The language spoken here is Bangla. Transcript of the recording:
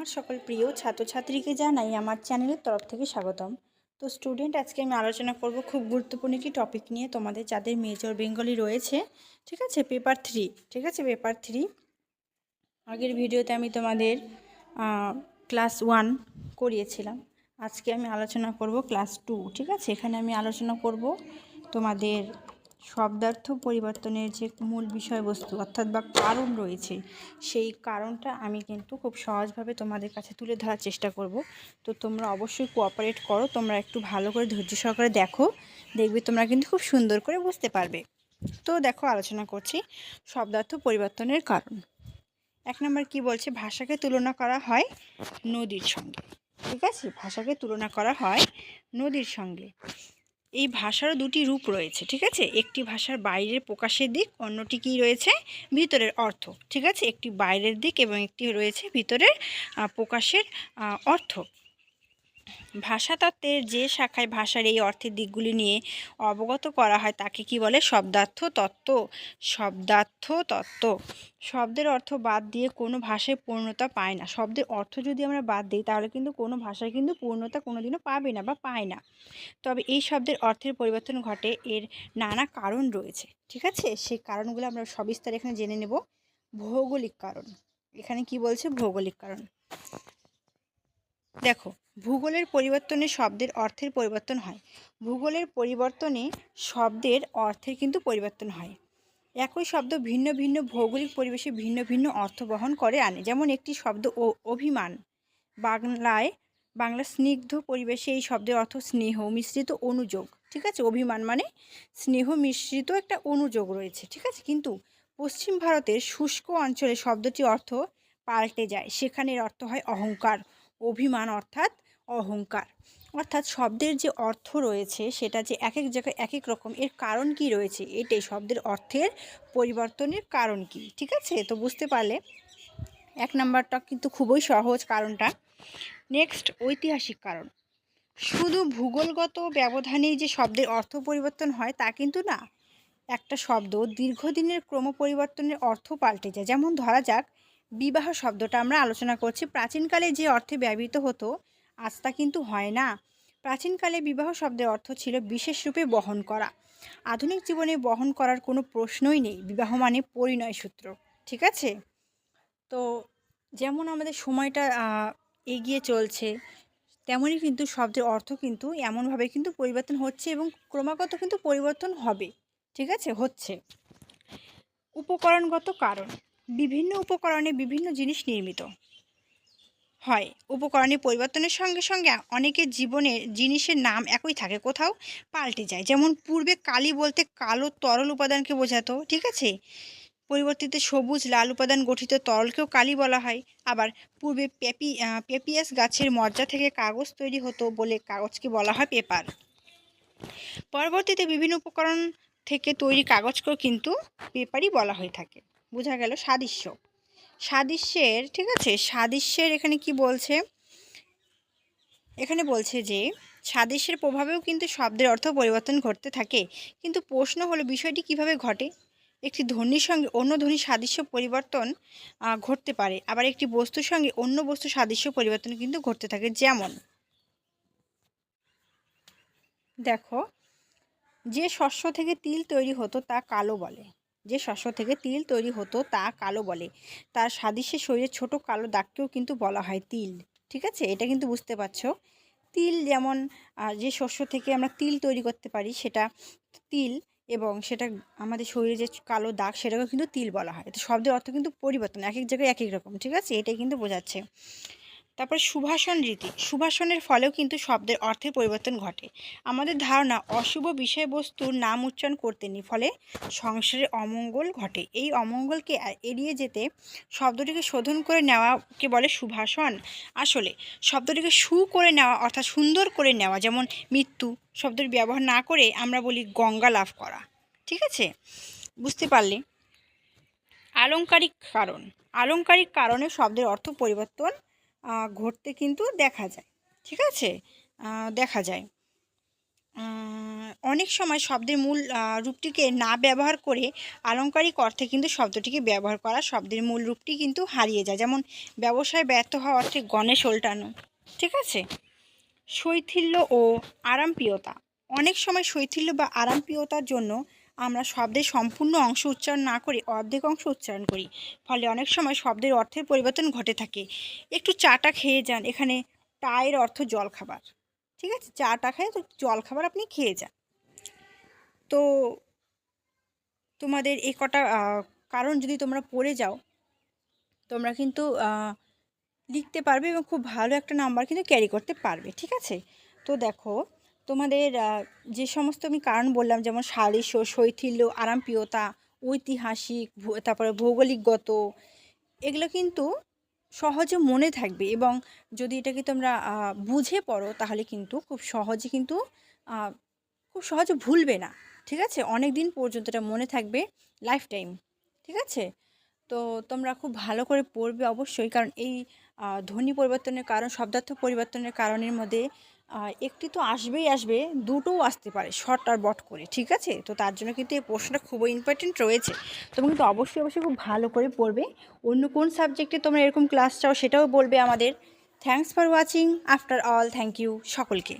আমার সকল প্রিয় ছাত্রছাত্রীকে জানাই আমার চ্যানেলের তরফ থেকে স্বাগতম। তো স্টুডেন্ট আজকে আমি আলোচনা করব খুব গুরুত্বপূর্ণ একটি টপিক নিয়ে। তোমাদের যাদের মেজর বেঙ্গলি রয়েছে, ঠিক আছে? পেপার থ্রি ঠিক আছে? পেপার থ্রি আগের ভিডিওতে আমি তোমাদের ক্লাস ওয়ান করিয়েছিলাম। আজকে আমি আলোচনা করব ক্লাস টু ঠিক আছে? এখানে আমি আলোচনা করব তোমাদের শব্দার্থ পরিবর্তনের যে মূল বিষয়বস্তু অর্থাৎ বা কারণ রয়েছে, সেই কারণটা আমি কিন্তু খুব সহজভাবে তোমাদের কাছে তুলে ধরার চেষ্টা করব। তো তোমরা অবশ্যই কোঅপারেট করো, তোমরা একটু ভালো করে ধৈর্য সহকারে দেখো, দেখবে তোমরা কিন্তু খুব সুন্দর করে বুঝতে পারবে। তো দেখো, আলোচনা করছি শব্দার্থ পরিবর্তনের কারণ। এক নম্বর কি বলছে? ভাষাকে তুলনা করা হয় নদীর সঙ্গে। ঠিক আছে? ভাষাকে তুলনা করা হয় নদীর সঙ্গে। এই ভাষারও দুটি রূপ রয়েছে, ঠিক আছে? একটি ভাষার বাইরের প্রকাশের দিক, অন্যটি কি রয়েছে? ভিতরের অর্থ, ঠিক আছে? একটি বাইরের দিক এবং একটি রয়েছে ভিতরের প্রকাশের অর্থ। ভাষাতত্ত্বের যে শাখায় ভাষার এই অর্থের দিকগুলি নিয়ে অবগত করা হয়, তাকে কি বলে? শব্দার্থ তত্ত্ব শব্দার্থ তত্ত্ব শব্দের অর্থ বাদ দিয়ে কোনো ভাষায় পূর্ণতা পায় না। শব্দের অর্থ যদি আমরা বাদ দিই, তাহলে কিন্তু কোনো ভাষায় কিন্তু পূর্ণতা কোনোদিনও পাবে না বা পায় না। তবে এই শব্দের অর্থের পরিবর্তন ঘটে এর নানা কারণ রয়েছে। ঠিক আছে? সেই কারণগুলো আমরা সবিস্তারে এখানে জেনে নেব। ভৌগোলিক কারণ। এখানে কি বলছে? ভৌগোলিক কারণ। দেখো, ভূগোলের পরিবর্তনে শব্দের অর্থের পরিবর্তন হয়। ভূগোলের পরিবর্তনে শব্দের অর্থের কিন্তু পরিবর্তন হয়। একই শব্দ ভিন্ন ভিন্ন ভৌগোলিক পরিবেশে ভিন্ন ভিন্ন অর্থ বহন করে আনে। যেমন একটি শব্দ ও অভিমান। বাংলায় বাংলা স্নিগ্ধ পরিবেশে এই শব্দের অর্থ স্নেহ, মিশ্রিত অনুযোগ। ঠিক আছে? অভিমান মানে স্নেহ, মিশ্রিত একটা অনুযোগ রয়েছে। ঠিক আছে? কিন্তু পশ্চিম ভারতের শুষ্ক অঞ্চলে শব্দটি অর্থ পাল্টে যায়। সেখানের অর্থ হয় অহংকার। অভিমান অর্থাৎ অহংকার। অর্থাৎ শব্দের যে অর্থ রয়েছে, সেটা যে এক এক জায়গায় এক এক রকম, এর কারণ কি রয়েছে? এটাই শব্দের অর্থের পরিবর্তনের কারণ কি, ঠিক আছে? তো বুঝতে পারলে? এক নাম্বারটা কিন্তু খুবই সহজ কারণটা। নেক্সট ঐতিহাসিক কারণ। শুধু ভূগোলগত ব্যবধানেই যে শব্দের অর্থ পরিবর্তন হয়, তা কিন্তু না। একটা শব্দ দীর্ঘদিনের ক্রম পরিবর্তনের অর্থ পাল্টে যায়। যেমন ধরা যাক বিবাহ শব্দটা আমরা আলোচনা করছি। প্রাচীনকালে যে অর্থে ব্যবহৃত হতো, আজ তা কিন্তু হয় না। প্রাচীনকালে বিবাহ শব্দের অর্থ ছিল বিশেষ রূপে বহন করা। আধুনিক জীবনে বহন করার কোনো প্রশ্নই নেই। বিবাহ মানে পরিণয় সূত্র, ঠিক আছে? তো যেমন আমাদের সময়টা এগিয়ে চলছে, তেমনই কিন্তু শব্দের অর্থ কিন্তু এমনভাবে কিন্তু পরিবর্তন হচ্ছে এবং ক্রমাগত কিন্তু পরিবর্তন হবে, ঠিক আছে? হচ্ছে। উপকরণগত কারণ। বিভিন্ন উপকরণে বিভিন্ন জিনিস নির্মিত। হয়, উপকরণে পরিবর্তনের সঙ্গে সঙ্গে অনেকের জীবনে জিনিসের নাম একই থাকে, কোথাও পাল্টে যায়। যেমন পূর্বে কালি বলতে কালো তরল উপাদানকে বোঝাতো, ঠিক আছে? পরিবর্তিত সবুজ লাল উপাদান গঠিত তরলকেও কালি বলা হয়। আবার পূর্বে পেপি পেপিয়াস গাছের মজ্জা থেকে কাগজ তৈরি হতো বলে কাগজকে বলা হয় পেপার। পরবর্তীতে বিভিন্ন উপকরণ থেকে তৈরি কাগজকেও কিন্তু পেপারই বলা হয়ে থাকে। বোঝা গেল সাদৃশ্য। সাদৃশ্যের, ঠিক আছে? সাদৃশ্যের এখানে কি বলছে? এখানে বলছে যে, সাদৃশ্যের প্রভাবেও কিন্তু শব্দের অর্থ পরিবর্তন ঘটতে থাকে। কিন্তু প্রশ্ন হলো, বিষয়টি কীভাবে ঘটে? একটি ধ্বনির সঙ্গে অন্য ধ্বনির সাদৃশ্য পরিবর্তন ঘটতে পারে। আবার একটি বস্তুর সঙ্গে অন্য বস্তুর সাদৃশ্য পরিবর্তন কিন্তু ঘটতে থাকে। যেমন, দেখো, যে শস্য থেকে তিল তৈরি হতো তা কালো বলে। যে শস্য থেকে তিল তৈরি হতো তা কালো বলে। তার সাদৃশ্যে শরীরে ছোট কালো দাগকেও কিন্তু বলা হয় তিল। ঠিক আছে? এটা কিন্তু বুঝতে পারছ। তিল যেমন যে শস্য থেকে আমরা তিল তৈরি করতে পারি, সেটা তিল এবং সেটা আমাদের শরীরে যে কালো দাগ, সেটাকেও কিন্তু তিল বলা হয়। তো শব্দের অর্থ কিন্তু পরিবর্তন, এক এক জায়গায় এক এক রকম। ঠিক আছে? এটাই কিন্তু বোঝাচ্ছে। তারপর সুভাষণ রীতি। সুভাষণের ফলেও কিন্তু শব্দের অর্থের পরিবর্তন ঘটে। আমাদের ধারণা, অশুভ বিষয়বস্তুর নাম উচ্চারণ করতে নেই, ফলে সংসারে অমঙ্গল ঘটে। এই অমঙ্গলকে এড়িয়ে যেতে শব্দটিকে শোধন করে নেওয়াকে বলে সুভাষণ। আসলে শব্দটিকে সু করে নেওয়া, অর্থাৎ সুন্দর করে নেওয়া, যেমন মৃত্যু শব্দের ব্যবহার না করে আমরা বলি গঙ্গা লাভ করা। ঠিক আছে? বুঝতে পারলে? আলংকারিক কারণ। আলংকারিক কারণে শব্দের অর্থ পরিবর্তন ঘটতে কিন্তু দেখা যায়, ঠিক আছে? দেখা যায়। অনেক সময় শব্দের মূল রূপটিকে না ব্যবহার করে আলংকারিক অর্থে কিন্তু শব্দটিকে ব্যবহার করা শব্দের মূল রূপটি কিন্তু হারিয়ে যায়। যেমন, ব্যবসায় ব্যর্থ হওয়া অর্থে গণেশ ওল্টানো, ঠিক আছে? শৈথিল্য ও আরামপ্রিয়তা, অনেক সময় শৈথিল্য বা আরামপ্রিয়তার জন্য আমরা শব্দের সম্পূর্ণ অংশ উচ্চারণ না করে অর্ধেক অংশ উচ্চারণ করি। ফলে অনেক সময় শব্দের অর্থের পরিবর্তন ঘটে থাকে। একটু চাটা খেয়ে যান, এখানে টায়ের অর্থ জল খাবার ঠিক আছে? চাটা খেয়ে তো জল খাবার আপনি খেয়ে যান। তো তোমাদের এই কটা কারণ যদি তোমরা পড়ে যাও, তোমরা কিন্তু লিখতে পারবে এবং খুব ভালো একটা নাম্বার কিন্তু ক্যারি করতে পারবে। ঠিক আছে? তো দেখো তোমাদের যে সমস্ত আমি কারণ বললাম, যেমন সাদৃশ্য শৈথিল্য, আরামপ্রিয়তা, ঐতিহাসিক তারপরে ভৌগোলিকগত, এগুলো কিন্তু সহজে মনে থাকবে এবং যদি এটাকে তোমরা বুঝে পড়ো, তাহলে কিন্তু খুব সহজে কিন্তু খুব সহজে ভুলবে না। ঠিক আছে? অনেক দিন পর্যন্ত এটা মনে থাকবে লাইফ টাইম ঠিক আছে? তো তোমরা খুব ভালো করে পড়বে অবশ্যই, কারণ এই ধ্বনি পরিবর্তনের কারণ, শব্দার্থ পরিবর্তনের কারণের মধ্যে একটি তো আসবেই আসবে, দুটোও আসতে পারে শর্ট আর বট করে, ঠিক আছে? তো তার জন্য কিন্তু এই প্রশ্নটা খুবই ইম্পর্টেন্ট রয়েছে। তোমরা কিন্তু অবশ্যই অবশ্যই খুব ভালো করে পড়বে। অন্য কোন সাবজেক্টে তোমরা এরকম ক্লাস চাও সেটাও বলবে আমাদের। Thanks for watching after all thank you সকলকে।